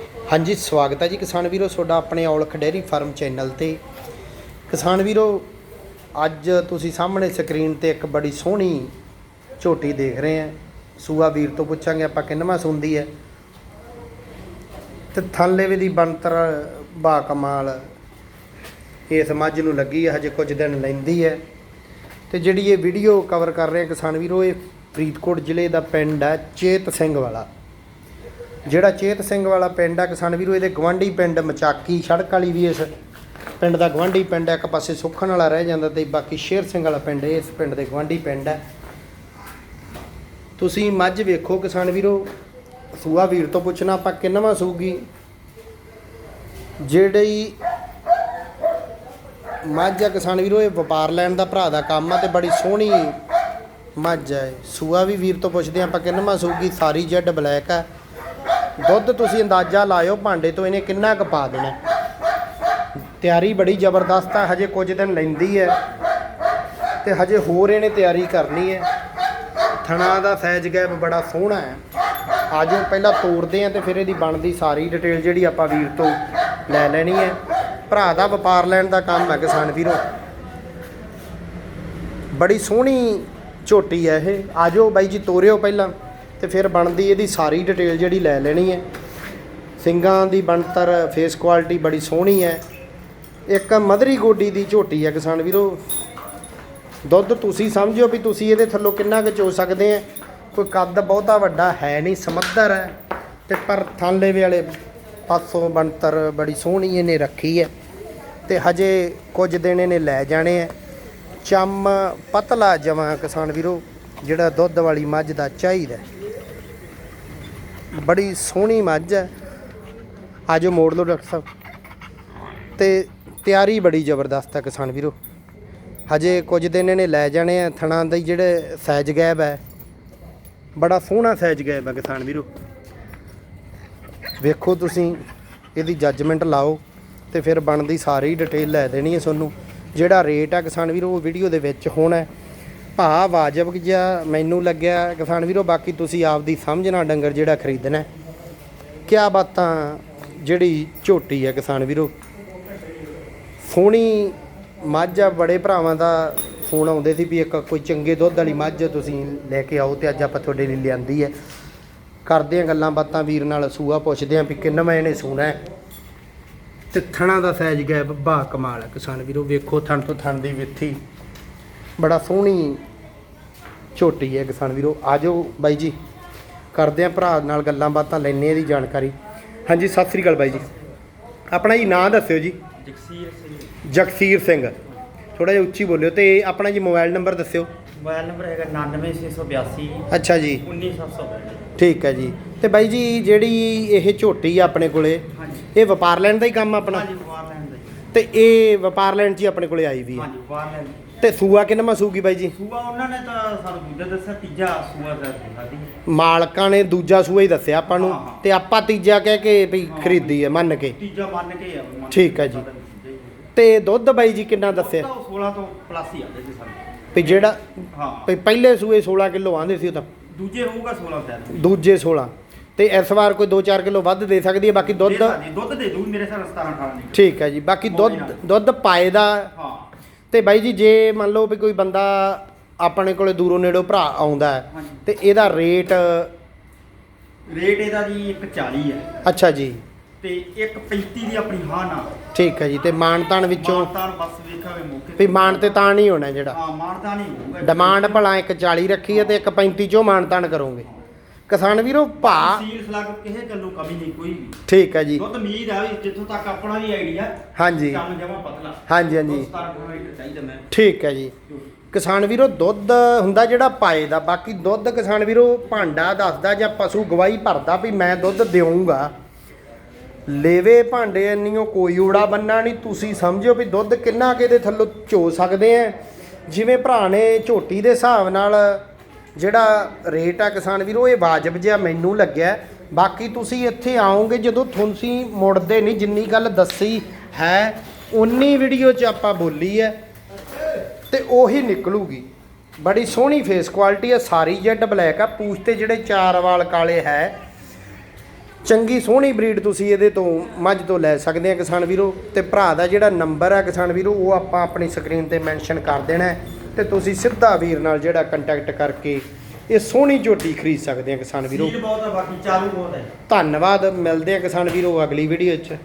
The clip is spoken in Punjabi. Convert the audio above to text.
ਹਾਂਜੀ, ਸਵਾਗਤ ਹੈ ਜੀ ਕਿਸਾਨ ਵੀਰੋ, ਤੁਹਾਡਾ ਆਪਣੇ ਔਲਖ ਡੇਅਰੀ ਫਾਰਮ ਚੈਨਲ ਤੇ। ਕਿਸਾਨ ਵੀਰੋ, ਅੱਜ ਤੁਸੀਂ ਸਾਹਮਣੇ ਸਕਰੀਨ ਤੇ ਇੱਕ ਬੜੀ ਸੋਹਣੀ ਝੋਟੀ ਦੇਖ ਰਹੇ ਆ ਸੂਆ ਵੀਰ ਤੋਂ ਪੁੱਛਾਂਗੇ ਆਪਾਂ ਕਿੰਨਵਾਂ ਸੁੰਦੀ ਹੈ। ਤੇ ਥੱਲੇਵੇ ਦੀ ਬੰਤਰ ਬਾ ਕਮਾਲ ਇਸ ਮੱਝ ਨੂੰ ਲੱਗੀ ਹੈ, ਹਜੇ ਕੁਝ ਦਿਨ ਲੈਂਦੀ ਹੈ। ਤੇ ਜਿਹੜੀ ਇਹ ਵੀਡੀਓ ਕਵਰ ਕਰ ਰਹੇ ਆ ਕਿਸਾਨ ਵੀਰੋ, ਇਹ ਫਰੀਦਕੋਟ ਜ਼ਿਲ੍ਹੇ ਦਾ ਪਿੰਡ ਹੈ, ਚੇਤ ਸਿੰਘ ਵਾਲਾ। ਜਿਹੜਾ ਚੇਤ ਸਿੰਘ ਵਾਲਾ ਪਿੰਡ ਆ, ਕਿਸਾਨ ਵੀਰੋ, ਇਹਦੇ ਗਵਾਂਢੀ ਪਿੰਡ ਮਚਾਕੀ ਸੜਕ ਵਾਲੀ ਵੀ ਇਸ ਪਿੰਡ ਦਾ ਗਵਾਂਢੀ ਪਿੰਡ ਹੈ ਇੱਕ ਪਾਸੇ ਸੁੱਖਣ ਵਾਲਾ ਰਹਿ ਜਾਂਦਾ ਤੇ ਬਾਕੀ ਸ਼ੇਰ ਸਿੰਘ ਵਾਲਾ ਪਿੰਡ, ਇਸ ਪਿੰਡ ਦੇ ਗਵਾਂਢੀ ਪਿੰਡ ਹੈ ਤੁਸੀਂ ਮੱਝ ਵੇਖੋ ਕਿਸਾਨ ਵੀਰੋ, ਸੂਆ ਵੀਰ ਤੋਂ ਪੁੱਛਣਾ ਆਪਾਂ ਕਿੰਨਵਾਂ ਸੂਗੀ। ਜਿਹੜੀ ਮੱਝ ਆ ਕਿਸਾਨ ਵੀਰੋ, ਇਹ ਵਪਾਰ ਲੈਣ ਦਾ ਭਰਾ ਦਾ ਕੰਮ ਆ ਤੇ ਬੜੀ ਸੋਹਣੀ ਮੱਝ ਹੈ ਸੂਆ ਵੀ ਵੀਰ ਤੋਂ ਪੁੱਛਦੇ ਹਾਂ ਆਪਾਂ ਕਿੰਨਵਾਂ ਸੂਗੀ, ਸਾਰੀ ਜੈਡ ਬਲੈਕ ਆ। ਦੁੱਧ ਤੁਸੀਂ ਅੰਦਾਜ਼ਾ ਲਾਇਓ ਭਾਂਡੇ ਤੋਂ ਇਹਨੇ ਕਿੰਨਾ ਕੁ ਪਾ ਦੇਣਾ? ਤਿਆਰੀ ਬੜੀ ਜ਼ਬਰਦਸਤ ਆ, ਹਜੇ ਕੁਝ ਦਿਨ ਲੈਂਦੀ ਹੈ ਤੇ ਹਜੇ ਹੋਰ ਇਹਨੇ ਤਿਆਰੀ ਕਰਨੀ ਹੈ ਥਣਾ ਦਾ ਸਾਈਜ਼ ਗੈਪ ਬੜਾ ਸੋਹਣਾ ਹੈ ਆਜੋ, ਪਹਿਲਾਂ ਤੋੜਦੇ ਆ ਤੇ ਫਿਰ ਇਹਦੀ ਬਣਦੀ ਸਾਰੀ ਡਿਟੇਲ ਜਿਹੜੀ ਆਪਾਂ ਵੀਰ ਤੋਂ ਲੈ ਲੈਣੀ ਹੈ ਭਰਾ ਦਾ ਵਪਾਰ ਲੈਣ ਦਾ ਕੰਮ ਹੈ ਕਿਸਾਨ ਵੀਰੋ। ਬੜੀ ਸੋਹਣੀ ਝੋਟੀ ਹੈ ਇਹ। ਆਜੋ ਬਾਈ ਜੀ, ਤੋਰਿਓ ਪਹਿਲਾਂ। ਤੇ ਫਿਰ ਬਣਦੀ ਇਹਦੀ ਸਾਰੀ ਡਿਟੇਲ ਜਿਹੜੀ ਲੈ ਲੈਣੀ ਹੈ। ਸਿੰਗਾਂ ਦੀ ਬਣਤਰ ਫੇਸ ਕੁਆਲਿਟੀ ਬੜੀ ਸੋਹਣੀ ਹੈ। ਇੱਕ ਮਧਰੀ ਗੋਡੀ ਦੀ ਝੋਟੀ ਹੈ ਕਿਸਾਨ ਵੀਰੋ। ਦੁੱਧ ਤੁਸੀਂ ਸਮਝਿਓ ਵੀ ਤੁਸੀਂ ਇਹਦੇ ਥੱਲੋਂ ਕਿੰਨਾ ਕੁ ਚੋ ਸਕਦੇ ਆ ਕੋਈ ਕੱਦ ਬਹੁਤਾ ਵੱਡਾ ਹੈ ਨਹੀਂ, ਸਮੱਧਰ ਹੈ। ਤੇ ਪਰ ਥਾਲੇ ਵਾਲੇ ਪਾਸੋਂ ਬਣਤਰ ਬੜੀ ਸੋਹਣੀ ਇਹਨੇ ਰੱਖੀ ਹੈ। ਤੇ ਹਜੇ ਕੁਝ ਦਿਨ ਇਹਨੇ ਲੈ ਜਾਣੇ ਆ ਚੰਮ ਪਤਲਾ ਜਮਾ ਕਿਸਾਨ ਵੀਰੋ, ਜਿਹੜਾ ਦੁੱਧ ਵਾਲੀ ਮੱਝ ਦਾ ਚਾਹੀਦਾ ਬੜੀ ਸੋਹਣੀ ਮੱਝ ਹੈ। ਆਜੋ ਮੋੜ ਲਓ ਡਾਕਟਰ ਸਾਹਿਬ। ਤੇ ਤਿਆਰੀ ਬੜੀ ਜ਼ਬਰਦਸਤ ਹੈ ਕਿਸਾਨ ਵੀਰੋ। ਹਜੇ ਕੁਝ ਦਿਨ ਇਹਨੇ ਲੈ ਜਾਣੇ ਆ ਥਣਾ ਦੇ ਜਿਹੜੇ ਸਾਈਜ਼ ਗੈਬ ਹੈ। ਬੜਾ ਸੋਹਣਾ ਸਾਈਜ਼ ਗੈਬ ਹੈ ਕਿਸਾਨ ਵੀਰੋ। ਵੇਖੋ ਤੁਸੀਂ, ਇਹਦੀ ਜੱਜਮੈਂਟ ਲਾਓ ਤੇ ਫਿਰ ਬਣਦੀ ਸਾਰੀ ਡਿਟੇਲ ਲੈ ਦੇਣੀ ਹੈ ਤੁਹਾਨੂੰ। ਜਿਹੜਾ ਰੇਟ ਆ ਕਿਸਾਨ ਵੀਰੋ, ਉਹ ਵੀਡੀਓ ਦੇ ਵਿੱਚ ਹੋਣਾ ਭਾਅ ਵਾਜਬ ਜਿਹਾ ਮੈਨੂੰ ਲੱਗਿਆ ਕਿਸਾਨ ਵੀਰੋ, ਬਾਕੀ ਤੁਸੀਂ ਆਪਦੀ ਸਮਝ ਨਾਲ ਡੰਗਰ ਜਿਹੜਾ ਖਰੀਦਣਾ ਕਿਆ ਬਾਤਾਂ ਜਿਹੜੀ ਝੋਟੀ ਹੈ ਕਿਸਾਨ ਵੀਰੋ? ਸੋਹਣੀ ਮੱਝ ਆ, ਬੜੇ ਭਰਾਵਾਂ ਦਾ ਫੋਨ ਆਉਂਦੇ ਸੀ ਵੀ ਇੱਕ ਕੋਈ ਚੰਗੇ ਦੁੱਧ ਵਾਲੀ ਮੱਝ ਤੁਸੀਂ ਲੈ ਕੇ ਆਓ ਤੇ ਅੱਜ ਆਪਾਂ ਤੁਹਾਡੇ ਲਈ ਲਿਆਂਦੀ ਹੈ। ਕਰਦੇ ਆ ਗੱਲਾਂ ਬਾਤਾਂ ਵੀਰ ਨਾਲ ਸੂਆ ਪੁੱਛਦੇ ਆ ਵੀ ਕਿੰਨਵਾਂ ਇਹਨੇ ਸੂਣਾ ਹੈ। ਤੇ ਥਣਾ ਦਾ ਸਾਈਜ਼ ਗਿਆ ਬਾ ਕਮਾਲ ਹੈ ਕਿਸਾਨ ਵੀਰੋ, ਵੇਖੋ ਥਣ ਤੋਂ ਥਣ ਦੀ ਵਿੱਥੀ। ਬੜਾ ਸੋਹਣੀ ਝੋਟੀ ਹੈ ਕਿਸਾਨ ਵੀਰੋ ਆਜੋ ਬਾਈ ਜੀ। ਕਰਦੇ ਆ ਭਰਾ ਨਾਲ ਗੱਲਾਂ ਬਾਤਾਂ ਲੈਣੇ ਇਹਦੀ ਜਾਣਕਾਰੀ। ਹਾਂਜੀ ਸਤਿ ਸ੍ਰੀ ਅਕਾਲ ਬਾਈ ਜੀ। ਆਪਣਾ ਜੀ ਨਾਂ ਦੱਸਿਓ ਜੀ। ਜਗਸੀਰ ਸਿੰਘ। ਜਗਸੀਰ ਸਿੰਘ। ਥੋੜਾ ਜਿਹਾ ਉੱਚੀ ਬੋਲਿਓ ਤੇ ਆਪਣਾ ਜੀ ਮੋਬਾਈਲ ਨੰਬਰ ਦੱਸਿਓ। ਮੋਬਾਈਲ ਨੰਬਰ ਹੈਗਾ 99682 ਅੱਛਾ ਜੀ। 19752 ਠੀਕ ਹੈ ਜੀ। ਤੇ ਬਾਈ ਜੀ ਜਿਹੜੀ ਇਹ ਝੋਟੀ ਆ ਆਪਣੇ ਕੋਲੇ ਇਹ ਵਪਾਰ ਲੈਣ ਦਾ ਹੀ ਕੰਮ ਆਪਣਾ? ਹਾਂਜੀ। ਤੇ ਇਹ ਵਪਾਰ ਲੈਣ ਹੀ ਆਪਣੇ ਕੋਲੇ ਆਈ ਵੀ ਹੈ। ਹਾਂਜੀ ਬਾਹਰ ਲੈਣ ਦਾ। ਤੇ ਸੂਆ ਕਿੰਨਾ ਸੂਗੀ ਬਾਈ ਜੀ? ਸੂਆ ਉਹਨਾਂ ਨੇ ਤਾਂ ਸਾਨੂੰ ਦੂਜਾ ਦੱਸਿਆ ਤੀਜਾ ਸੂਆ ਦਾ ਸਾਡੀ ਮਾਲਕਾਂ ਨੇ ਦੂਜਾ ਸੂਆ ਹੀ ਦੱਸਿਆ ਆਪਾਂ ਨੂੰ। ਹਾਂ, ਹਾਂ। ਤੇ ਆਪਾਂ ਤੀਜਾ ਕਹਿ ਕੇ ਵੀ ਹਾਂ। ਖਰੀਦੀ ਹੈ ਮੰਨ ਕੇ। ਤੀਜਾ ਮੰਨ ਕੇ ਆ। ਮੰਨ ਠੀਕ ਹੈ ਜੀ। ਸਾਡਾ ਤੀਜਾ ਹੀ ਹੋਊਗਾ। ਤੇ ਦੁੱਧ ਬਾਈ ਜੀ ਕਿੰਨਾ ਦੱਸਿਆ? ਉਹ ਤਾਂ 16 ਤੋਂ ਪਲੱਸ ਹੀ ਆਦੇ ਜੀ ਸਾਨੂੰ। ਵੀ ਜਿਹੜਾ ਹਾਂ। ਵੀ ਪਹਿਲੇ ਸੂਏ 16 ਕਿਲੋ ਆਂਦੇ ਸੀ ਉਹ ਤਾਂ? ਦੂਜੇ ਹੋਊਗਾ 16 ਦਾ ਦੂਜੇ 16 ਤੇ ਇਸ ਵਾਰ ਕੋਈ 2-4 ਕਿਲੋ ਵੱਧ ਦੇ ਸਕਦੀ ਹੈ ਬਾਕੀ ਦੁੱਧ? ਦੁੱਧ ਦੇ ਦੂ ਮੇਰੇ ਸਾਹ 17 18 ਲੀਟਰ। ਠੀਕ ਹੈ ਜੀ ਬਾਕੀ ਦੁੱਧ। ਦੁੱਧ ਪਾਏ ਦਾ। ਹਾਂ। ਤੇ ਬਾਈ ਜੀ ਜੇ ਮੰਨ ਲਓ ਵੀ ਕੋਈ ਬੰਦਾ ਆਪਣੇ ਕੋਲੇ ਦੂਰੋਂ ਨੇੜੋਂ ਭਰਾ ਆਉਂਦਾ ਹੈ ਤੇ ਇਹਦਾ ਰੇਟ? ਰੇਟ ਇਹਦਾ ਜੀ 140 ਹੈ। ਅੱਛਾ ਜੀ। ਤੇ 135 ਦੀ ਆਪਣੀ ਹਾਂ ਨਾ ਠੀਕ ਹੈ ਜੀ ਤੇ ਮਾਨਤਾਨ ਵਿੱਚੋਂ? ਮਾਨਤਾਨ ਬਸ ਵੇਖਾਵੇ ਮੌਕੇ ਵੀ ਮਾਨ ਤੇ ਤਾਂ ਨਹੀਂ ਹੋਣਾ ਜਿਹੜਾ। ਹਾਂ ਮਾਨਤਾਨ ਹੀ ਹੋਊਗਾ। ਡਿਮਾਂਡ ਭਲਾ 140 ਰੱਖੀ ਹੈ ਤੇ 135 ਚੋਂ ਮਾਨਤਾਨ ਕਰੋਗੇ। ਕਿਸਾਨ ਵੀਰੋ ਭਾ ਸੀਲ ਸਲੱਗ ਕਿਸੇ ਗੱਲੋਂ ਕਮੀ ਨਹੀਂ ਕੋਈ ਵੀ। ਠੀਕ ਹੈ ਜੀ। ਦੁੱਧ ਉਮੀਦ ਆ ਵੀ ਜਿੱਥੋਂ ਤੱਕ ਆਪਣਾ ਵੀ ਆਈਡੀਆ ਹਾਂਜੀ। ਕੰਮ ਜਮਾ ਪਤਲਾ। ਹਾਂਜੀ ਹਾਂਜੀ। ਦੁੱਧ 17 18 ਲੀਟਰ ਚਾਹੀਦਾ ਮੈਂ। ਠੀਕ ਹੈ ਜੀ। ਕਿਸਾਨ ਵੀਰੋ ਦੁੱਧ ਹੁੰਦਾ ਜਿਹੜਾ ਪਾਏ ਦਾ ਬਾਕੀ ਦੁੱਧ ਕਿਸਾਨ ਵੀਰੋ ਭਾਂਡਾ ਦੱਸਦਾ ਜਾਂ ਪਸ਼ੂ ਗਵਾਹੀ ਭਰਦਾ ਵੀ ਮੈਂ ਦੁੱਧ ਦੇਵਾਂਗਾ ਲੇਵੇ ਭਾਂਡੇ ਇੰਨੀਓ ਕੋਈ ਊੜਾ ਬੰਨਾ ਨਹੀਂ ਤੁਸੀਂ ਸਮਝਿਓ ਵੀ ਦੁੱਧ ਕਿੰਨਾ ਕਿ ਇਹਦੇ ਥੱਲੋਂ ਚੋ ਸਕਦੇ ਆ ਜਿਵੇਂ ਭਰਾ ਨੇ ਝੋਟੀ ਦੇ ਹਿਸਾਬ ਨਾਲ ਜਿਹੜਾ ਰੇਟ ਆ ਕਿਸਾਨ ਵੀਰੋ, ਇਹ ਵਾਜਬ ਜਿਹਾ ਮੈਨੂੰ ਲੱਗਿਆ। ਬਾਕੀ ਤੁਸੀਂ ਇੱਥੇ ਆਓਗੇ ਜਦੋਂ ਤੁਸੀਂ ਮੁੜਦੇ ਨਹੀਂ, ਜਿੰਨੀ ਗੱਲ ਦੱਸੀ ਹੈ, ਉਨੀ ਵੀਡੀਓ 'ਚ ਆਪਾਂ ਬੋਲੀ ਹੈ ਤੇ ਉਹੀ ਨਿਕਲੂਗੀ। ਬੜੀ ਸੋਹਣੀ ਫੇਸ ਕੁਆਲਿਟੀ ਹੈ, ਸਾਰੀ ਜੈਡ ਬਲੈਕ ਆ। ਪੂਛ ਤੇ ਜਿਹੜੇ ਚਾਰ ਵਾਲ ਕਾਲੇ ਹੈ, ਚੰਗੀ ਸੋਹਣੀ ਬਰੀਡ ਤੁਸੀਂ ਇਹਦੇ ਤੋਂ ਮੱਝ ਤੋਂ ਲੈ ਸਕਦੇ ਆ ਕਿਸਾਨ ਵੀਰੋ। ਤੇ ਭਰਾ ਦਾ ਜਿਹੜਾ ਨੰਬਰ ਆ ਕਿਸਾਨ ਵੀਰੋ, ਉਹ ਆਪਾਂ ਆਪਣੀ ਸਕਰੀਨ ਤੇ ਮੈਂਸ਼ਨ ਕਰ ਦੇਣਾ ਹੈ। ਤੇ ਤੁਸੀਂ ਸਿੱਧਾ ਵੀਰ ਨਾਲ ਜਿਹੜਾ ਕੰਟੈਕਟ ਕਰਕੇ ਇਹ ਸੋਹਣੀ ਝੋਟੀ ਖਰੀਦ ਸਕਦੇ ਆ ਕਿਸਾਨ ਵੀਰੋ। ਬਹੁਤ ਆ ਬਾਕੀ ਚਾਲੂ ਬਹੁਤ ਹੈ ਧੰਨਵਾਦ ਮਿਲਦੇ ਆ ਕਿਸਾਨ ਵੀਰੋ ਅਗਲੀ ਵੀਡੀਓ 'ਚ।